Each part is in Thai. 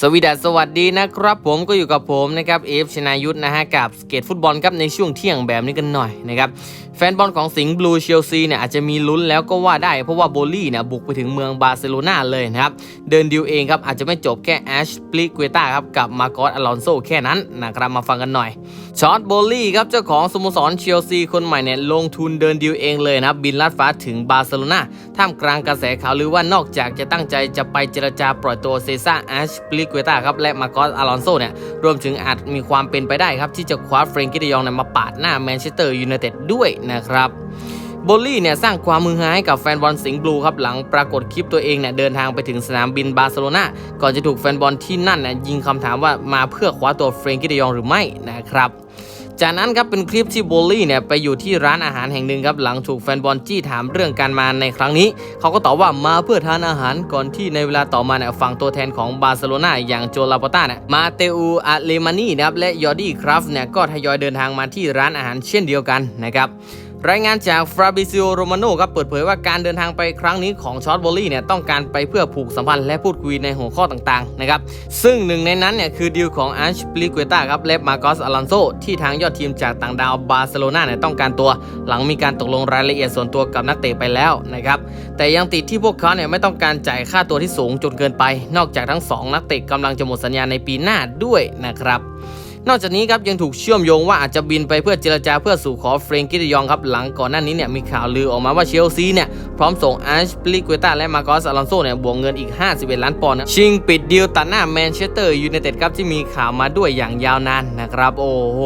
สวีดัสสวัสดีนะครับผมก็อยู่กับผมนะครับเอฟชนายุทธนะฮะกับสเกตฟุตบอลครับในช่วงเที่ยงแบบนี้กันหน่อยนะครับแฟนบอลของสิงห์บลูเชลซีเนี่ยอาจจะมีลุ้นแล้วก็ว่าได้เพราะว่าโบลี่เนี่ยบุกไปถึงเมืองบาร์เซโลนาเลยนะครับ เดินดิวเองครับอาจจะไม่จบแค่แอชปลิกเวต้าครับกับมาโกอสอลอนโซแค่นั้นนะครับมาฟังกันหน่อยชอตโบลี่ครับเจ้าของสโมสรเชลซีคนใหม่เนี่ยลงทุนเดินดิวเองเลยนะครับบินลัดฟ้าถึงบาร์เซโลนาท่ามกลางกระแสข่าวลือว่านอกจากจะตั้งใจจะไปเจรจาปล่อยตัวเซซ่าแอชปลิกเวตาครับและมาโกอสอาลอนโซเนี่ยรวมถึงอาจมีความเป็นไปได้ครับที่จะคว้าเฟรนกี้เดยองเนี่ยมาปาดหน้าแมนเชสเตอร์ยูไนเต็ดด้วยนะครับโบลลี่เนี่ยสร้างความมือหาให้กับแฟนบอลสิงห์บลูครับหลังปรากฏคลิปตัวเองเนี่ยเดินทางไปถึงสนามบินบาร์เซโลนาก่อนจะถูกแฟนบอลที่นั่นเนี่ยยิงคำถามว่ามาเพื่อคว้าตัวเฟรนกี้เดยองหรือไม่นะครับ จากนั้นครับเป็นคลิปที่โบลลี่เนี่ยไปอยู่ที่ร้านอาหารแห่งหนึ่งครับหลังถูกแฟนบอลจี้ถามเรื่องการมาในครั้งนี้ เขาก็ตอบว่ามาเพื่อทานอาหารก่อนที่ในเวลาต่อมาเนี่ยฝั่งตัวแทนของบาร์เซโลนาอย่างโจลาปต้าเนี่ยมาเตอูอาเลมานีนะครับและยอร์ดี้คราฟเนี่ยก็ทยอยเดินทางมาที่ร้านอาหารเช่นเดียวกันนะครับ รายงานจากฟราบิซิโอโรมาโนครับเปิดเผยว่าการเดินทางไปครั้งนี้ของชอตบอลลี่เนี่ยต้องการไปเพื่อผูกสัมพันธ์และพูดคุยในหัวข้อต่างๆนะครับซึ่งหนึ่งในนั้นเนี่ยคือดีลของอันชปลิกเวต้าครับและมาโกสอลอนโซที่ทางยอดทีมจากต่างดาวบาร์เซโลนาเนี่ยต้องการตัว หลังมีการตกลงรายละเอียดส่วนตัวกับนักเตะไปแล้วนะครับแต่ยังติดที่พวกเขาเนี่ยไม่ต้องการจ่ายค่าตัวที่สูงจนเกินไป นอกจากทั้งสองนักเตะกำลังจะหมดสัญญาในปีหน้าด้วยนะครับ นอกจากนี้ครับยังถูกเชื่อมโยงว่าอาจจะบินไปเพื่อเจรจาเพื่อสู่ขอเฟรนกี้ดยองครับหลังก่อนหน้านี้เนี่ยมีข่าวลือออกมาว่าเชลซีเนี่ยพร้อมส่งอันชปลิกเวต้าและมาโกสอลอนโซเนี่ยบวกเงินอีก 51 ล้านปอนด์นะชิงปิดดีลตัดหน้าแมนเชสเตอร์ยูไนเต็ดครับที่มีข่าวมาด้วยอย่างยาวนานนะครับ โอ้โห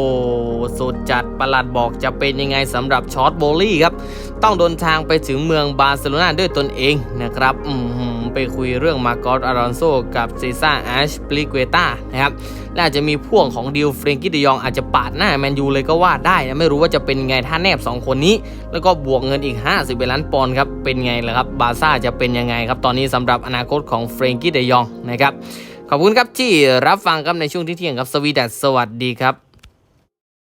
สุดจัดประหลัดบอกจะเป็นยังไงสำหรับชอตโบลี่ครับต้องเดินทางไปถึงเมืองบาร์เซโลนาด้วยตนเองนะครับอือหือ ไปคุยเรื่องมาโกสอลอนโซกับเซซ่าแอชปลิเวต้านะครับและอาจจะมีพ่วงของดิลเฟรนกี้เดยองอาจจะปาดหน้าแมนยูเลยก็ว่าได้นะไม่รู้ว่าจะเป็นไงถ้าแนบ 2 คนนี้ แล้วก็บวกเงินอีก 50ล้านปอนด์ครับเป็นไงล่ะครับบาซ่าจะเป็นยังไงครับตอนนี้สำหรับอนาคตของเฟรนกี้เดยองนะครับขอบคุณครับที่รับฟังครับในช่วงที่เที่ยงครับสวีดัสสวัสดีครับ